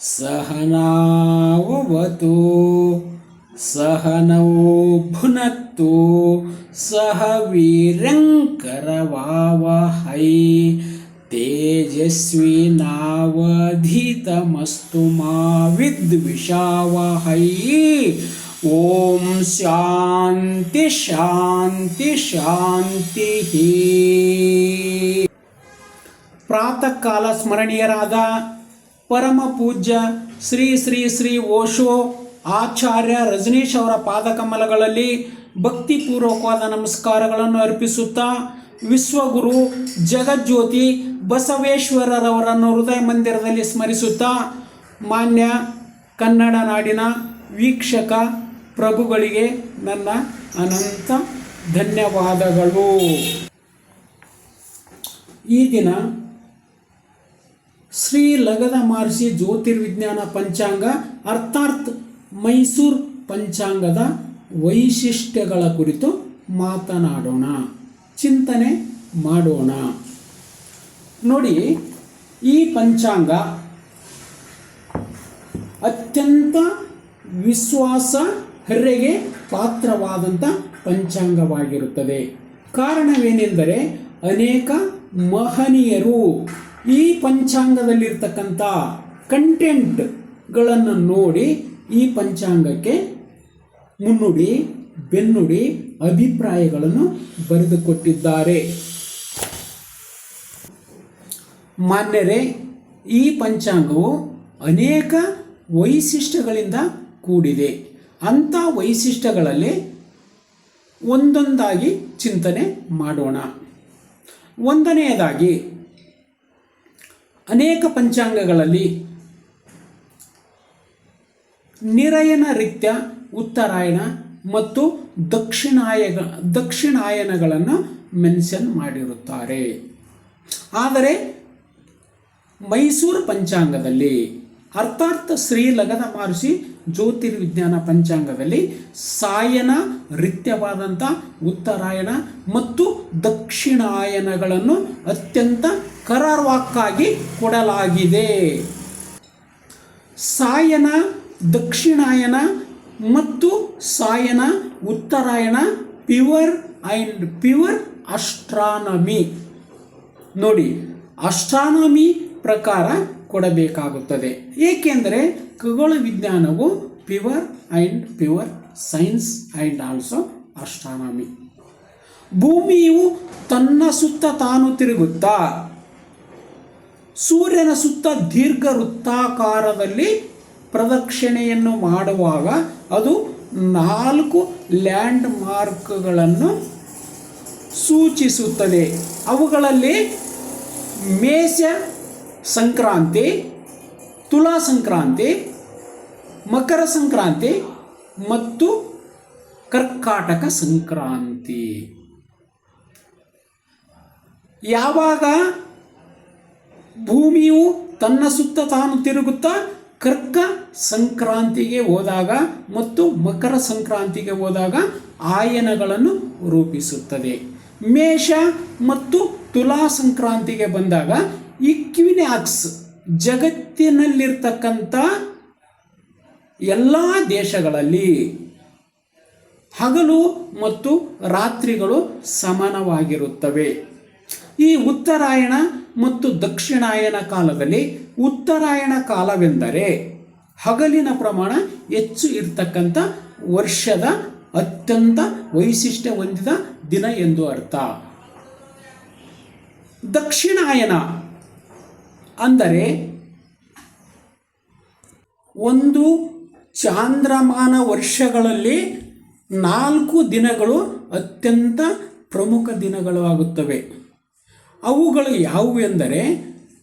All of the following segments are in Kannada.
सहनावतु सहनौ भुनत्तु सह वीरङ्करवावहै ತೇಜಸ್ವಿ ನಾವಧೀತಮಸ್ತು ಮಾ ವಿದ್ವಿಷಾವಹೈ ಓಂ ಶಾಂತಿ ಶಾಂತಿ ಶಾಂತಿ ಪ್ರಾತಃ ಕಾಲ ಸ್ಮರಣೀಯರಾದ ಪರಮ ಪೂಜ್ಯ ಶ್ರೀ ಶ್ರೀ ಶ್ರೀ ಓಶೋ ಆಚಾರ್ಯ ರಜನೀಶ್ ಅವರ ಪಾದಕಮಲಗಳಲ್ಲಿ ಭಕ್ತಿಪೂರ್ವಕವಾದ ನಮಸ್ಕಾರಗಳನ್ನು ಅರ್ಪಿಸುತ್ತಾ ವಿಶ್ವಗುರು ಜಗಜ್ಯೋತಿ ಬಸವೇಶ್ವರರವರನ್ನು ಹೃದಯ ಮಂದಿರದಲ್ಲಿ ಸ್ಮರಿಸುತ್ತಾ ಮಾನ್ಯ ಕನ್ನಡ ನಾಡಿನ ವೀಕ್ಷಕ ಪ್ರಭುಗಳಿಗೆ ನನ್ನ ಅನಂತ ಧನ್ಯವಾದಗಳು. ಈ ದಿನ ಶ್ರೀ ಲಗದ ಮಹರ್ಷಿ ಜ್ಯೋತಿರ್ವಿಜ್ಞಾನ ಪಂಚಾಂಗ ಅರ್ಥಾತ್ ಮೈಸೂರು ಪಂಚಾಂಗದ ವೈಶಿಷ್ಟ್ಯಗಳ ಕುರಿತು ಮಾತನಾಡೋಣ. ಚಿಂತನೆ ಮಾಡೋಣ. ನೋಡಿ, ಈ ಪಂಚಾಂಗ ಅತ್ಯಂತ ವಿಶ್ವಾಸ ಹರ್ರೆಗೆ ಪಾತ್ರವಾದಂಥ ಪಂಚಾಂಗವಾಗಿರುತ್ತದೆ. ಕಾರಣವೇನೆಂದರೆ ಅನೇಕ ಮಹನೀಯರು ಈ ಪಂಚಾಂಗದಲ್ಲಿರ್ತಕ್ಕಂಥ ಕಂಟೆಂಟ್ಗಳನ್ನು ನೋಡಿ ಈ ಪಂಚಾಂಗಕ್ಕೆ ಮುನ್ನುಡಿ, ಬೆನ್ನುಡಿ ಅಭಿಪ್ರಾಯಗಳನ್ನು ಬರೆದುಕೊಟ್ಟಿದ್ದಾರೆ. ಮಾನ್ಯರೇ, ಈ ಪಂಚಾಂಗವು ಅನೇಕ ವೈಶಿಷ್ಟ್ಯಗಳಿಂದ ಕೂಡಿದೆ. ಅಂಥ ವೈಶಿಷ್ಟ್ಯಗಳಲ್ಲಿ ಒಂದೊಂದಾಗಿ ಚಿಂತನೆ ಮಾಡೋಣ. ಒಂದನೆಯದಾಗಿ, ಅನೇಕ ಪಂಚಾಂಗಗಳಲ್ಲಿ ನಿರಯನ ರೀತ್ಯ ಉತ್ತರಾಯಣ ಮತ್ತು ದಕ್ಷಿಣಾಯ ದಕ್ಷಿಣಾಯನಗಳನ್ನು ಮೆನ್ಷನ್ ಮಾಡಿರುತ್ತಾರೆ. ಆದರೆ, ಮೈಸೂರು ಪಂಚಾಂಗದಲ್ಲಿ ಅರ್ಥಾರ್ಥ ಶ್ರೀ ಲಗದ ಮಹರ್ಷಿ ಜ್ಯೋತಿರ್ವಿಜ್ಞಾನ ಪಂಚಾಂಗದಲ್ಲಿ ಸಾಯನ ರಿತ್ಯವಾದಂಥ ಉತ್ತರಾಯಣ ಮತ್ತು ದಕ್ಷಿಣಾಯನಗಳನ್ನು ಅತ್ಯಂತ ಕರಾರ್ವಾಕ್ಕಾಗಿ ಕೊಡಲಾಗಿದೆ. ಸಾಯನ, ದಕ್ಷಿಣಾಯನ ಮತ್ತು ಸಾಯನ, ಉತ್ತರಾಯಣ ಪ್ಯೂವರ್ ಆ್ಯಂಡ್ ಪ್ಯೂವರ್ ಅಸ್ಟ್ರಾನಮಿ ನೋಡಿ ಅಸ್ಟ್ರಾನಮಿ ಪ್ರಕಾರ ಕೊಡಬೇಕಾಗುತ್ತದೆ. ಏಕೆಂದರೆ ಖಗೋಳ ವಿಜ್ಞಾನವು pure and pure science and also astronomy ಭೂಮಿಯು ತನ್ನ ಸುತ್ತ ತಾನು ತಿರುಗುತ್ತಾ, ಸೂರ್ಯನ ಸುತ್ತ ದೀರ್ಘ ವೃತ್ತಾಕಾರದಲ್ಲಿ ಪ್ರದಕ್ಷಿಣೆಯನ್ನು ಮಾಡುವಾಗ ಅದು ನಾಲ್ಕು ಲ್ಯಾಂಡ್ ಮಾರ್ಕ್ಗಳನ್ನು ಸೂಚಿಸುತ್ತದೆ. ಅವುಗಳಲ್ಲಿ ಮೇಷ ಸಂಕ್ರಾಂತಿ, ತುಲಾ ಸಂಕ್ರಾಂತಿ, ಮಕರ ಸಂಕ್ರಾಂತಿ ಮತ್ತು ಕರ್ಕಾಟಕ ಸಂಕ್ರಾಂತಿ. ಯಾವಾಗ ಭೂಮಿಯು ತನ್ನ ಸುತ್ತ ತಾನು ತಿರುಗುತ್ತಾ ಕರ್ಕ ಸಂಕ್ರಾಂತಿಗೆ ಹೋದಾಗ ಮತ್ತು ಮಕರ ಸಂಕ್ರಾಂತಿಗೆ ಹೋದಾಗ ಆಯನಗಳನ್ನು ರೂಪಿಸುತ್ತದೆ. ಮೇಷ ಮತ್ತು ತುಲಾ ಸಂಕ್ರಾಂತಿಗೆ ಬಂದಾಗ ಇಕ್ವಿನಾಕ್ಸ್ ಜಗತ್ತಿನಲ್ಲಿರ್ತಕ್ಕಂಥ ಎಲ್ಲ ದೇಶಗಳಲ್ಲಿ ಹಗಲು ಮತ್ತು ರಾತ್ರಿಗಳು ಸಮಾನವಾಗಿರುತ್ತವೆ. ಈ ಉತ್ತರಾಯಣ ಮತ್ತು ದಕ್ಷಿಣಾಯನ ಕಾಲದಲ್ಲಿ ಉತ್ತರಾಯಣ ಕಾಲವೆಂದರೆ ಹಗಲಿನ ಪ್ರಮಾಣ ಹೆಚ್ಚು ಇರತಕ್ಕಂಥ ವರ್ಷದ ಅತ್ಯಂತ ವೈಶಿಷ್ಟ್ಯ ಹೊಂದಿದ ದಿನ ಎಂದು ಅರ್ಥ. ದಕ್ಷಿಣಾಯನ ಅಂದರೆ ಒಂದು ಚಾಂದ್ರಮಾನ ವರ್ಷಗಳಲ್ಲಿ ನಾಲ್ಕು ದಿನಗಳು ಅತ್ಯಂತ ಪ್ರಮುಖ ದಿನಗಳು ಆಗುತ್ತವೆ ಅವುಗಳು ಯಾವುವು ಎಂದರೆ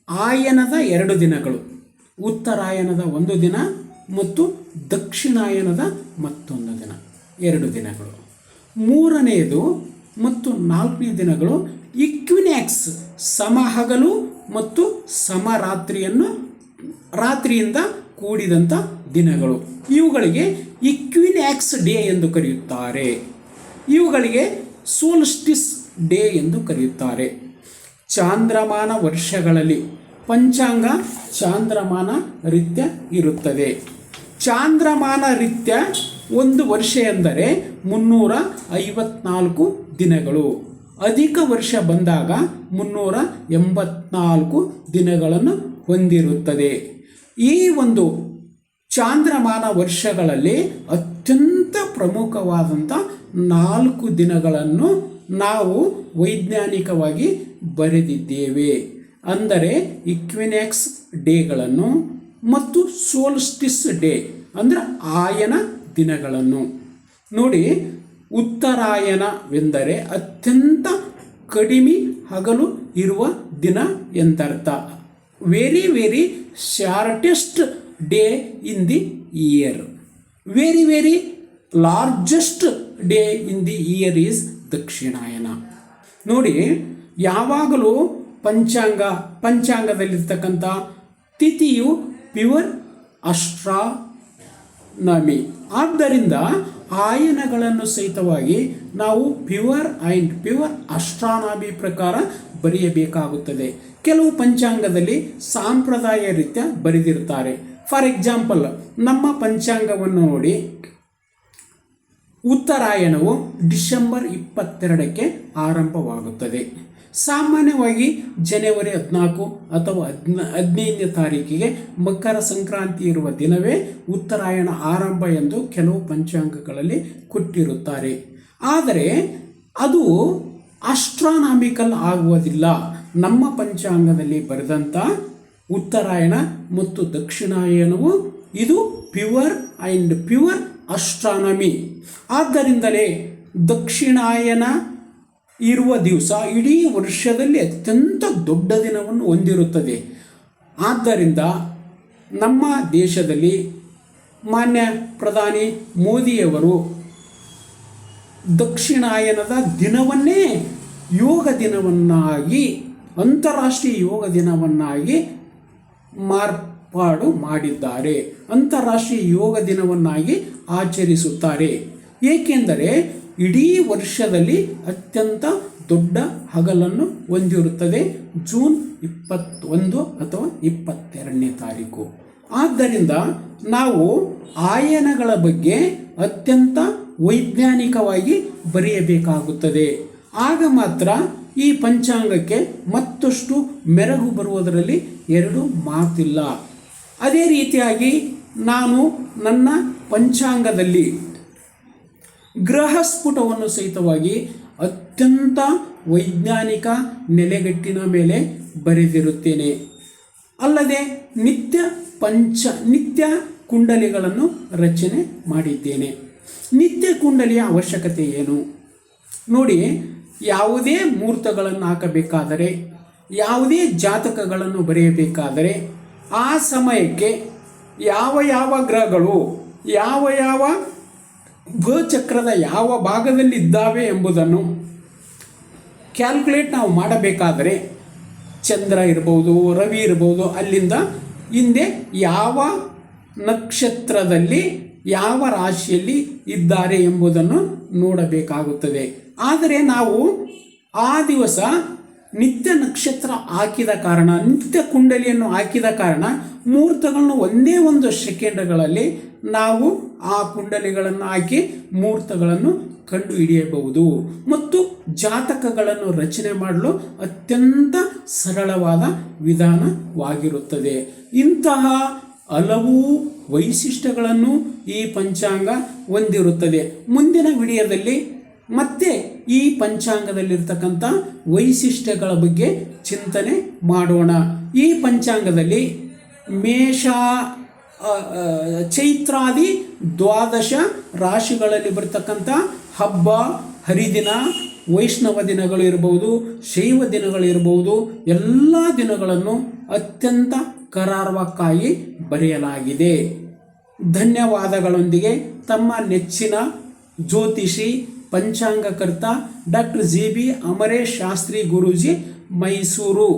ಆಯನದ ಎರಡು ದಿನಗಳು ಉತ್ತರಾಯಣದ ಒಂದು ದಿನ ಮತ್ತು ದಕ್ಷಿಣಾಯನದ ಮತ್ತೊಂದು ದಿನ, ಎರಡು ದಿನಗಳು. ಮೂರನೆಯದು ಮತ್ತು ನಾಲ್ಕನೇ ದಿನಗಳು ಇಕ್ವಿನ್ಯಾಕ್ಸ್ ಸಮಹಗಲು ಮತ್ತು ಸಮರಾತ್ರಿಯನ್ನು, ರಾತ್ರಿಯಿಂದ ಕೂಡಿದಂಥ ದಿನಗಳು. ಇವುಗಳಿಗೆ ಇಕ್ವಿನ್ಯಾಕ್ಸ್ ಡೇ ಎಂದು ಕರೆಯುತ್ತಾರೆ. ಇವುಗಳಿಗೆ ಸೋಲ್ಸ್ಟಿಸ್ ಡೇ ಎಂದು ಕರೆಯುತ್ತಾರೆ. ಚಾಂದ್ರಮಾನ ವರ್ಷಗಳಲ್ಲಿ ಪಂಚಾಂಗ ಚಾಂದ್ರಮಾನ ರೀತ್ಯ ಇರುತ್ತದೆ. ಚಾಂದ್ರಮಾನ ರೀತ್ಯ ಒಂದು ವರ್ಷ ಎಂದರೆ ಮುನ್ನೂರ ಐವತ್ನಾಲ್ಕು ದಿನಗಳು. ಅಧಿಕ ವರ್ಷ ಬಂದಾಗ ಮುನ್ನೂರ ಎಂಬತ್ನಾಲ್ಕು ದಿನಗಳನ್ನು ಹೊಂದಿರುತ್ತದೆ. ಈ ಒಂದು ಚಾಂದ್ರಮಾನ ವರ್ಷಗಳಲ್ಲಿ ಅತ್ಯಂತ ಪ್ರಮುಖವಾದಂಥ ನಾಲ್ಕು ದಿನಗಳನ್ನು ನಾವು ವೈಜ್ಞಾನಿಕವಾಗಿ ಬರೆದಿದ್ದೇವೆ. ಅಂದರೆ ಇಕ್ವಿನೆಕ್ಸ್ ಡೇಗಳನ್ನು ಮತ್ತು ಸೋಲ್ಸ್ಟಿಸ್ ಡೇ, ಅಂದರೆ ಆಯನ ದಿನಗಳನ್ನು. ನೋಡಿ, ಉತ್ತರಾಯಣವೆಂದರೆ ಅತ್ಯಂತ ಕಡಿಮೆ ಹಗಲು ಇರುವ ದಿನ ಎಂದರ್ಥ. Very very shortest day in the year very very largest day in the year is ದಕ್ಷಿಣಾಯನ ನೋಡಿ ಯಾವಾಗಲೂ ಪಂಚಾಂಗ, ಪಂಚಾಂಗದಲ್ಲಿರ್ತಕ್ಕಂಥ ತಿಥಿಯು ಪ್ಯೂರ್ ಅಷ್ಟ್ರಾನಮಿ ಆದ್ದರಿಂದ ಆಯನಗಳನ್ನು ಸಹಿತವಾಗಿ ನಾವು ಪ್ಯೂರ್ ಆ್ಯಂಡ್ ಪ್ಯೂರ್ ಅಷ್ಟ್ರಾನಮಿ ಪ್ರಕಾರ ಬರೆಯಬೇಕಾಗುತ್ತದೆ. ಕೆಲವು ಪಂಚಾಂಗದಲ್ಲಿ ಸಾಂಪ್ರದಾಯ ರೀತ್ಯ ಬರೆದಿರ್ತಾರೆ. ಫಾರ್ ಎಕ್ಸಾಂಪಲ್, ನಮ್ಮ ಪಂಚಾಂಗವನ್ನು ನೋಡಿ. ಉತ್ತರಾಯಣವು ಡಿಸೆಂಬರ್ ಇಪ್ಪತ್ತೆರಡಕ್ಕೆ ಆರಂಭವಾಗುತ್ತದೆ. ಸಾಮಾನ್ಯವಾಗಿ ಜನವರಿ ಹದಿನಾಲ್ಕು ಅಥವಾ ಹದಿನ, ಹದಿನೈದನೇ ತಾರೀಕಿಗೆ ಮಕರ ಸಂಕ್ರಾಂತಿ ಇರುವ ದಿನವೇ ಉತ್ತರಾಯಣ ಆರಂಭ ಎಂದು ಕೆಲವು ಪಂಚಾಂಗಗಳಲ್ಲಿ ಕೊಟ್ಟಿರುತ್ತಾರೆ. ಆದರೆ ಅದು ಅಸ್ಟ್ರಾನಾಮಿಕಲ್ ಆಗುವುದಿಲ್ಲ. ನಮ್ಮ ಪಂಚಾಂಗದಲ್ಲಿ ಬರೆದಂಥ ಉತ್ತರಾಯಣ ಮತ್ತು ದಕ್ಷಿಣಾಯನವು ಇದು ಪ್ಯೂವರ್ ಆ್ಯಂಡ್ ಪ್ಯೂರ್ ಅಸ್ಟ್ರಾನಮಿ. ಆದ್ದರಿಂದಲೇ ದಕ್ಷಿಣಾಯನ ಇರುವ ದಿವಸ ಇಡೀ ವರ್ಷದಲ್ಲಿ ಅತ್ಯಂತ ದೊಡ್ಡ ದಿನವನ್ನು ಹೊಂದಿರುತ್ತದೆ. ಆದ್ದರಿಂದ ನಮ್ಮ ದೇಶದಲ್ಲಿ ಮಾನ್ಯ ಪ್ರಧಾನಿ ಮೋದಿಯವರು ದಕ್ಷಿಣಾಯನದ ದಿನವನ್ನೇ ಯೋಗ ದಿನವನ್ನಾಗಿ, ಅಂತಾರಾಷ್ಟ್ರೀಯ ಯೋಗ ದಿನವನ್ನಾಗಿ ಮಾರ್ಪಾಡು ಮಾಡಿದ್ದಾರೆ. ಅಂತಾರಾಷ್ಟ್ರೀಯ ಯೋಗ ದಿನವನ್ನಾಗಿ ಆಚರಿಸುತ್ತಾರೆ. ಏಕೆಂದರೆ ಇಡೀ ವರ್ಷದಲ್ಲಿ ಅತ್ಯಂತ ದೊಡ್ಡ ಹಗಲನ್ನು ಹೊಂದಿರುತ್ತದೆ ಜೂನ್ ಇಪ್ಪತ್ತೊಂದು ಅಥವಾ ಇಪ್ಪತ್ತೆರಡನೇ ತಾರೀಕು. ಆದ್ದರಿಂದ ನಾವು ಆಯನಗಳ ಬಗ್ಗೆ ಅತ್ಯಂತ ವೈಜ್ಞಾನಿಕವಾಗಿ ಬರೆಯಬೇಕಾಗುತ್ತದೆ. ಆಗ ಮಾತ್ರ ಈ ಪಂಚಾಂಗಕ್ಕೆ ಮತ್ತಷ್ಟು ಮೆರಗು ಬರುವುದರಲ್ಲಿ ಎರಡು ಮಾತಿಲ್ಲ. ಅದೇ ರೀತಿಯಾಗಿ ನಾನು ನನ್ನ ಪಂಚಾಂಗದಲ್ಲಿ ಗ್ರಹಸ್ಫುಟವನ್ನು ಸಹಿತವಾಗಿ ಅತ್ಯಂತ ವೈಜ್ಞಾನಿಕ ನೆಲೆಗಟ್ಟಿನ ಮೇಲೆ ಬರೆದಿರುತ್ತೇನೆ. ಅಲ್ಲದೆ ನಿತ್ಯ ಪಂಚ, ನಿತ್ಯ ಕುಂಡಲಿಗಳನ್ನು ರಚನೆ ಮಾಡಿದ್ದೇನೆ. ನಿತ್ಯ ಕುಂಡಲಿಯ ಅವಶ್ಯಕತೆ ಏನು? ನೋಡಿ ಯಾವುದೇ ಮುಹೂರ್ತಗಳನ್ನು ಹಾಕಬೇಕಾದರೆ, ಯಾವುದೇ ಜಾತಕಗಳನ್ನು ಬರೆಯಬೇಕಾದರೆ, ಆ ಸಮಯಕ್ಕೆ ಯಾವ ಯಾವ ಗ್ರಹಗಳು, ಯಾವ ಯಾವ ಭೂಚಕ್ರದ ಯಾವ ಭಾಗದಲ್ಲಿ ಇದ್ದಾವೆ ಎಂಬುದನ್ನು ಕ್ಯಾಲ್ಕುಲೇಟ್ ನಾವು ಮಾಡಬೇಕಾದರೆ ಚಂದ್ರ ಇರ್ಬೋದು, ರವಿ ಇರ್ಬೋದು, ಅಲ್ಲಿಂದ ಹಿಂದೆ ಯಾವ ನಕ್ಷತ್ರದಲ್ಲಿ, ಯಾವ ರಾಶಿಯಲ್ಲಿ ಇದ್ದಾರೆ ಎಂಬುದನ್ನು ನೋಡಬೇಕಾಗುತ್ತದೆ. ಆದರೆ ನಾವು ಆ ದಿವಸ ನಿತ್ಯ ನಕ್ಷತ್ರ ಹಾಕಿದ ಕಾರಣ, ನಿತ್ಯ ಕುಂಡಲಿಯನ್ನು ಹಾಕಿದ ಕಾರಣ ಮುಹೂರ್ತಗಳನ್ನು ಒಂದೇ ಒಂದು ಸೆಕೆಂಡ್ಗಳಲ್ಲಿ ನಾವು ಆ ಕುಂಡಲಿಗಳನ್ನು ಹಾಕಿ ಮುಹೂರ್ತಗಳನ್ನು ಕಂಡು ಹಿಡಿಯಬಹುದು ಮತ್ತು ಜಾತಕಗಳನ್ನು ರಚನೆ ಮಾಡಲು ಅತ್ಯಂತ ಸರಳವಾದ ವಿಧಾನವಾಗಿರುತ್ತದೆ. ಇಂತಹ ಹಲವು ವೈಶಿಷ್ಟ್ಯಗಳನ್ನು ಈ ಪಂಚಾಂಗ ಹೊಂದಿರುತ್ತದೆ. ಮುಂದಿನ ವಿಡಿಯೋದಲ್ಲಿ ಮತ್ತೆ ಈ ಪಂಚಾಂಗದಲ್ಲಿರ್ತಕ್ಕಂಥ ವೈಶಿಷ್ಟ್ಯಗಳ ಬಗ್ಗೆ ಚಿಂತನೆ ಮಾಡೋಣ. ಈ ಪಂಚಾಂಗದಲ್ಲಿ ಮೇಷ ಚೈತ್ರಾದಿ, ದ್ವಾದಶ ರಾಶಿಗಳಲ್ಲಿ ಬರ್ತಕ್ಕಂಥ ಹಬ್ಬ, ಹರಿದಿನ, ವೈಷ್ಣವ ದಿನಗಳು ಇರಬಹುದು, ಶೈವ ದಿನಗಳು ಇರಬಹುದು, ಎಲ್ಲ ದಿನಗಳನ್ನು ಅತ್ಯಂತ ಕರಾರ್ವಕ್ಕಾಗಿ ಬರೆಯಲಾಗಿದೆ. ಧನ್ಯವಾದಗಳೊಂದಿಗೆ ತಮ್ಮ ನೆಚ್ಚಿನ ಜ್ಯೋತಿಷಿ ಪಂಚಾಂಗಕರ್ತ doctor G B Amaresh Shastri Guruji Mysuru